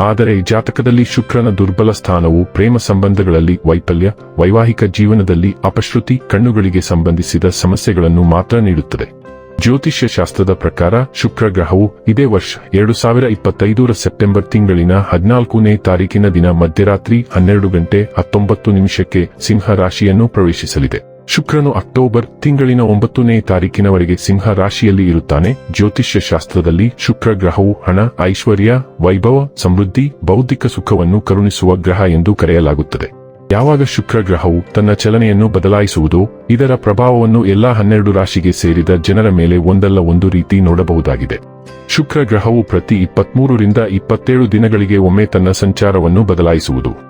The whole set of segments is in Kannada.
ಆದರೆ ಜಾತಕದಲ್ಲಿ ಶುಕ್ರನ ದುರ್ಬಲ ಸ್ಥಾನವು ಪ್ರೇಮ ಸಂಬಂಧಗಳಲ್ಲಿ ವೈಫಲ್ಯ, ವೈವಾಹಿಕ ಜೀವನದಲ್ಲಿ ಅಪಶ್ರುತಿ, ಕಣ್ಣುಗಳಿಗೆ ಸಂಬಂಧಿಸಿದ ಸಮಸ್ಯೆಗಳನ್ನು ಮಾತ್ರ ನೀಡುತ್ತದೆ. ಜ್ಯೋತಿಷ್ಯ ಶಾಸ್ತ್ರದ ಪ್ರಕಾರ ಶುಕ್ರ ಗ್ರಹವು ಇದೇ ವರ್ಷ ಎರಡು ಸಾವಿರ ಇಪ್ಪತ್ತೈದರ ಸೆಪ್ಟೆಂಬರ್ ತಿಂಗಳಿನ ಹದಿನಾಲ್ಕನೇ ತಾರೀಕಿನ ದಿನ ಮಧ್ಯರಾತ್ರಿ ಹನ್ನೆರಡು ಗಂಟೆ ಹತ್ತೊಂಬತ್ತು ನಿಮಿಷಕ್ಕೆ ಸಿಂಹ ರಾಶಿಯನ್ನು ಪ್ರವೇಶಿಸಲಿದೆ. ಶುಕ್ರನು ಅಕ್ಟೋಬರ್ ತಿಂಗಳಿನ ಒಂಬತ್ತನೇ ತಾರೀಕಿನವರೆಗೆ ಸಿಂಹ ರಾಶಿಯಲ್ಲಿ ಇರುತ್ತಾನೆ. ಜ್ಯೋತಿಷ್ಯ ಶಾಸ್ತ್ರದಲ್ಲಿ ಶುಕ್ರ ಗ್ರಹವು ಹಣ, ಐಶ್ವರ್ಯ, ವೈಭವ, ಸಮೃದ್ಧಿ, ಬೌದ್ಧಿಕ ಸುಖವನ್ನು ಕರುಣಿಸುವ ಗ್ರಹ ಎಂದು ಕರೆಯಲಾಗುತ್ತದೆ. ಯಾವಾಗ ಶುಕ್ರ ಗ್ರಹವು ತನ್ನ ಚಲನೆಯನ್ನು ಬದಲಾಯಿಸುವುದೋ, ಇದರ ಪ್ರಭಾವವನ್ನು ಎಲ್ಲಾ ಹನ್ನೆರಡು ರಾಶಿಗೆ ಸೇರಿದ ಜನರ ಮೇಲೆ ಒಂದಲ್ಲ ಒಂದು ರೀತಿ ನೋಡಬಹುದಾಗಿದೆ. ಶುಕ್ರ ಗ್ರಹವು ಪ್ರತಿ ಇಪ್ಪತ್ಮೂರರಿಂದ ಇಪ್ಪತ್ತೇಳು ದಿನಗಳಿಗೆ ಒಮ್ಮೆ ತನ್ನ ಸಂಚಾರವನ್ನು ಬದಲಾಯಿಸುವುದು.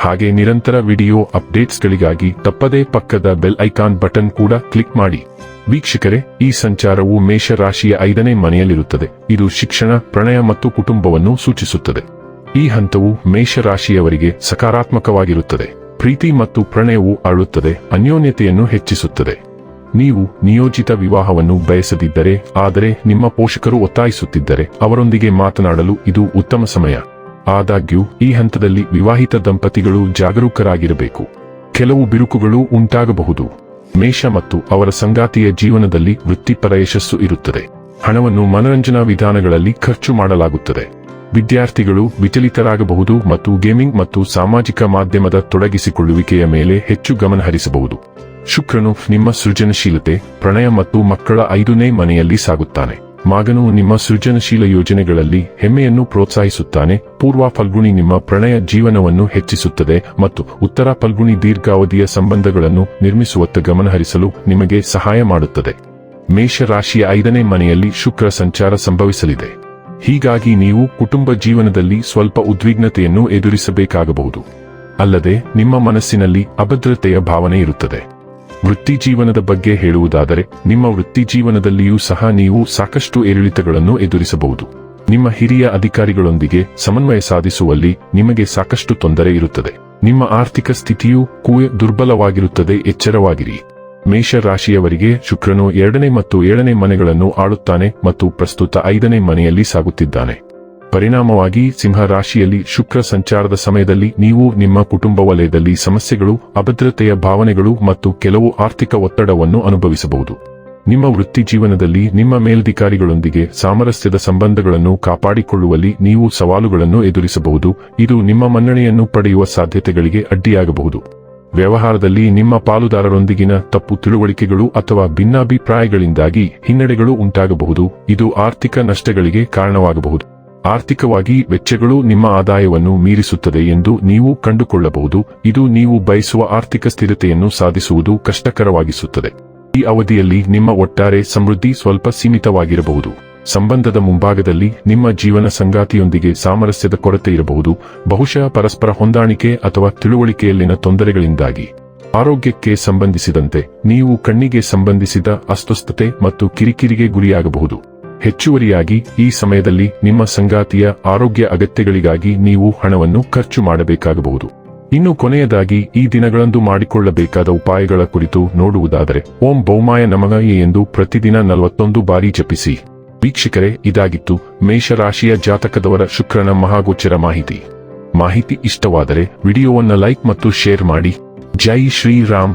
ಹಾಗೆ ನಿರಂತರ ವಿಡಿಯೋ ಅಪ್ಡೇಟ್ಸ್ಗಳಿಗಾಗಿ ತಪ್ಪದೇ ಪಕ್ಕದ ಬೆಲ್ ಐಕಾನ್ ಬಟನ್ ಕೂಡ ಕ್ಲಿಕ್ ಮಾಡಿ. ವೀಕ್ಷಕರೇ, ಈ ಸಂಚಾರವು ಮೇಷರಾಶಿಯ ಐದನೇ ಮನೆಯಲ್ಲಿರುತ್ತದೆ. ಇದು ಶಿಕ್ಷಣ, ಪ್ರಣಯ ಮತ್ತು ಕುಟುಂಬವನ್ನು ಸೂಚಿಸುತ್ತದೆ. ಈ ಹಂತವು ಮೇಷರಾಶಿಯವರಿಗೆ ಸಕಾರಾತ್ಮಕವಾಗಿರುತ್ತದೆ. ಪ್ರೀತಿ ಮತ್ತು ಪ್ರಣಯವು ಅಳುತ್ತದೆ ಅನ್ಯೋನ್ಯತೆಯನ್ನು ಹೆಚ್ಚಿಸುತ್ತದೆ. ನೀವು ನಿಯೋಜಿತ ವಿವಾಹವನ್ನು ಬಯಸದಿದ್ದರೆ, ಆದರೆ ನಿಮ್ಮ ಪೋಷಕರು ಒತ್ತಾಯಿಸುತ್ತಿದ್ದರೆ, ಅವರೊಂದಿಗೆ ಮಾತನಾಡಲು ಇದು ಉತ್ತಮ ಸಮಯ. ಆದಾಗ್ಯೂ, ಈ ಹಂತದಲ್ಲಿ ವಿವಾಹಿತ ದಂಪತಿಗಳು ಜಾಗರೂಕರಾಗಿರಬೇಕು. ಕೆಲವು ಬಿರುಕುಗಳು ಉಂಟಾಗಬಹುದು. ಮೇಷ ಮತ್ತು ಅವರ ಸಂಗಾತಿಯ ಜೀವನದಲ್ಲಿ ವೃತ್ತಿಪರ ಯಶಸ್ಸು ಇರುತ್ತದೆ. ಹಣವನ್ನು ಮನರಂಜನಾ ವಿಧಾನಗಳಲ್ಲಿ ಖರ್ಚು ಮಾಡಲಾಗುತ್ತದೆ. ವಿದ್ಯಾರ್ಥಿಗಳು ವಿಚಲಿತರಾಗಬಹುದು ಮತ್ತು ಗೇಮಿಂಗ್ ಮತ್ತು ಸಾಮಾಜಿಕ ಮಾಧ್ಯಮದ ತೊಡಗಿಸಿಕೊಳ್ಳುವಿಕೆಯ ಮೇಲೆ ಹೆಚ್ಚು ಗಮನ ಹರಿಸಬಹುದು. ಶುಕ್ರನು ನಿಮ್ಮ ಸೃಜನಶೀಲತೆ, ಪ್ರಣಯ ಮತ್ತು ಮಕ್ಕಳ ಐದನೇ ಮನೆಯಲ್ಲಿ ಸಾಗುತ್ತಾನೆ. ಮಗನು ನಿಮ್ಮ ಸೃಜನಶೀಲ ಯೋಜನೆಗಳಲ್ಲಿ ಹೆಮ್ಮೆಯನ್ನು ಪ್ರೋತ್ಸಾಹಿಸುತ್ತಾನೆ. ಪೂರ್ವ ಫಲ್ಗುಣಿ ನಿಮ್ಮ ಪ್ರಣಯ ಜೀವನವನ್ನು ಹೆಚ್ಚಿಸುತ್ತದೆ ಮತ್ತು ಉತ್ತರ ಫಲ್ಗುಣಿ ದೀರ್ಘಾವಧಿಯ ಸಂಬಂಧಗಳನ್ನು ನಿರ್ಮಿಸುವತ್ತ ಗಮನಹರಿಸಲು ನಿಮಗೆ ಸಹಾಯ ಮಾಡುತ್ತದೆ. ಮೇಷರಾಶಿಯ ಐದನೇ ಮನೆಯಲ್ಲಿ ಶುಕ್ರ ಸಂಚಾರ ಸಂಭವಿಸಲಿದೆ. ಹೀಗಾಗಿ ನೀವು ಕುಟುಂಬ ಜೀವನದಲ್ಲಿ ಸ್ವಲ್ಪ ಉದ್ವಿಗ್ನತೆಯನ್ನು ಎದುರಿಸಬೇಕಾಗಬಹುದು. ಅಲ್ಲದೆ ನಿಮ್ಮ ಮನಸ್ಸಿನಲ್ಲಿ ಅಭದ್ರತೆಯ ಭಾವನೆ ಇರುತ್ತದೆ. ವೃತ್ತಿ ಜೀವನದ ಬಗ್ಗೆ ಹೇಳುವುದಾದರೆ, ನಿಮ್ಮ ವೃತ್ತಿ ಜೀವನದಲ್ಲಿಯೂ ಸಹ ನೀವು ಸಾಕಷ್ಟು ಏರಿಳಿತಗಳನ್ನು ಎದುರಿಸಬಹುದು. ನಿಮ್ಮ ಹಿರಿಯ ಅಧಿಕಾರಿಗಳೊಂದಿಗೆ ಸಮನ್ವಯ ಸಾಧಿಸುವಲ್ಲಿ ನಿಮಗೆ ಸಾಕಷ್ಟು ತೊಂದರೆ ಇರುತ್ತದೆ. ನಿಮ್ಮ ಆರ್ಥಿಕ ಸ್ಥಿತಿಯು ಕೂಯ ದುರ್ಬಲವಾಗಿರುತ್ತದೆ, ಎಚ್ಚರವಾಗಿರಿ. ಮೇಷ ರಾಶಿಯವರಿಗೆ ಶುಕ್ರನು ಎರಡನೇ ಮತ್ತು ಏಳನೇ ಮನೆಗಳನ್ನು ಆಳುತ್ತಾನೆ ಮತ್ತು ಪ್ರಸ್ತುತ ಐದನೇ ಮನೆಯಲ್ಲಿ ಸಾಗುತ್ತಿದ್ದಾನೆ. ಪರಿಣಾಮವಾಗಿ ಸಿಂಹ ರಾಶಿಯಲ್ಲಿ ಶುಕ್ರ ಸಂಚಾರದ ಸಮಯದಲ್ಲಿ ನೀವು ನಿಮ್ಮ ಕುಟುಂಬ ವಲಯದಲ್ಲಿ ಸಮಸ್ಯೆಗಳು, ಅಭದ್ರತೆಯ ಭಾವನೆಗಳು ಮತ್ತು ಕೆಲವು ಆರ್ಥಿಕ ಒತ್ತಡವನ್ನು ಅನುಭವಿಸಬಹುದು. ನಿಮ್ಮ ವೃತ್ತಿ ಜೀವನದಲ್ಲಿ ನಿಮ್ಮ ಮೇಲಧಿಕಾರಿಗಳೊಂದಿಗೆ ಸಾಮರಸ್ಯದ ಸಂಬಂಧಗಳನ್ನು ಕಾಪಾಡಿಕೊಳ್ಳುವಲ್ಲಿ ನೀವು ಸವಾಲುಗಳನ್ನು ಎದುರಿಸಬಹುದು. ಇದು ನಿಮ್ಮ ಮನ್ನಣೆಯನ್ನು ಪಡೆಯುವ ಸಾಧ್ಯತೆಗಳಿಗೆ ಅಡ್ಡಿಯಾಗಬಹುದು. ವ್ಯವಹಾರದಲ್ಲಿ ನಿಮ್ಮ ಪಾಲುದಾರರೊಂದಿಗಿನ ತಪ್ಪು ತಿಳುವಳಿಕೆಗಳು ಅಥವಾ ಭಿನ್ನಾಭಿಪ್ರಾಯಗಳಿಂದಾಗಿ ಹಿನ್ನಡೆಗಳು ಉಂಟಾಗಬಹುದು. ಇದು ಆರ್ಥಿಕ ನಷ್ಟಗಳಿಗೆ ಕಾರಣವಾಗಬಹುದು. ಆರ್ಥಿಕವಾಗಿ ವೆಚ್ಚಗಳು ನಿಮ್ಮ ಆದಾಯವನ್ನು ಮೀರಿಸುತ್ತದೆ ಎಂದು ನೀವು ಕಂಡುಕೊಳ್ಳಬಹುದು. ಇದು ನೀವು ಬಯಸುವ ಆರ್ಥಿಕ ಸ್ಥಿರತೆಯನ್ನು ಸಾಧಿಸುವುದು ಕಷ್ಟಕರವಾಗಿಸುತ್ತದೆ. ಈ ಅವಧಿಯಲ್ಲಿ ನಿಮ್ಮ ಒಟ್ಟಾರೆ ಸಮೃದ್ಧಿ ಸ್ವಲ್ಪ ಸೀಮಿತವಾಗಿರಬಹುದು. ಸಂಬಂಧದ ಮುಂಭಾಗದಲ್ಲಿ ನಿಮ್ಮ ಜೀವನ ಸಂಗಾತಿಯೊಂದಿಗೆ ಸಾಮರಸ್ಯದ ಕೊರತೆ ಇರಬಹುದು. ಬಹುಶಃ ಪರಸ್ಪರ ಹೊಂದಾಣಿಕೆ ಅಥವಾ ತಿಳುವಳಿಕೆಯಲ್ಲಿನ ತೊಂದರೆಗಳಿಂದಾಗಿ. ಆರೋಗ್ಯಕ್ಕೆ ಸಂಬಂಧಿಸಿದಂತೆ ನೀವು ಕಣ್ಣಿಗೆ ಸಂಬಂಧಿಸಿದ ಅಸ್ವಸ್ಥತೆ ಮತ್ತು ಕಿರಿಕಿರಿಗೆ ಗುರಿಯಾಗಬಹುದು. ಹೆಚ್ಚುವರಿಯಾಗಿ ಈ ಸಮಯದಲ್ಲಿ ನಿಮ್ಮ ಸಂಗಾತಿಯ ಆರೋಗ್ಯ ಅಗತ್ಯಗಳಿಗಾಗಿ ನೀವು ಹಣವನ್ನು ಖರ್ಚು ಮಾಡಬೇಕಾಗಬಹುದು. ಇನ್ನು ಕೊನೆಯದಾಗಿ ಈ ದಿನಗಳಂದು ಮಾಡಿಕೊಳ್ಳಬೇಕಾದ ಉಪಾಯಗಳ ಕುರಿತು ನೋಡುವುದಾದರೆ, ಓಂ ಬೌಮಾಯ ನಮಃ ಎಂದು ಪ್ರತಿದಿನ ನಲವತ್ತೊಂದು ಬಾರಿ ಜಪಿಸಿ. ವೀಕ್ಷಕರೇ, ಇದಾಗಿತ್ತು ಮೇಷರಾಶಿಯ ಜಾತಕದವರ ಶುಕ್ರನ ಮಹಾಗೋಚರ ಮಾಹಿತಿ. ಮಾಹಿತಿ ಇಷ್ಟವಾದರೆ ವಿಡಿಯೋವನ್ನು ಲೈಕ್ ಮತ್ತು ಶೇರ್ ಮಾಡಿ. ಜೈ ಶ್ರೀರಾಮ್.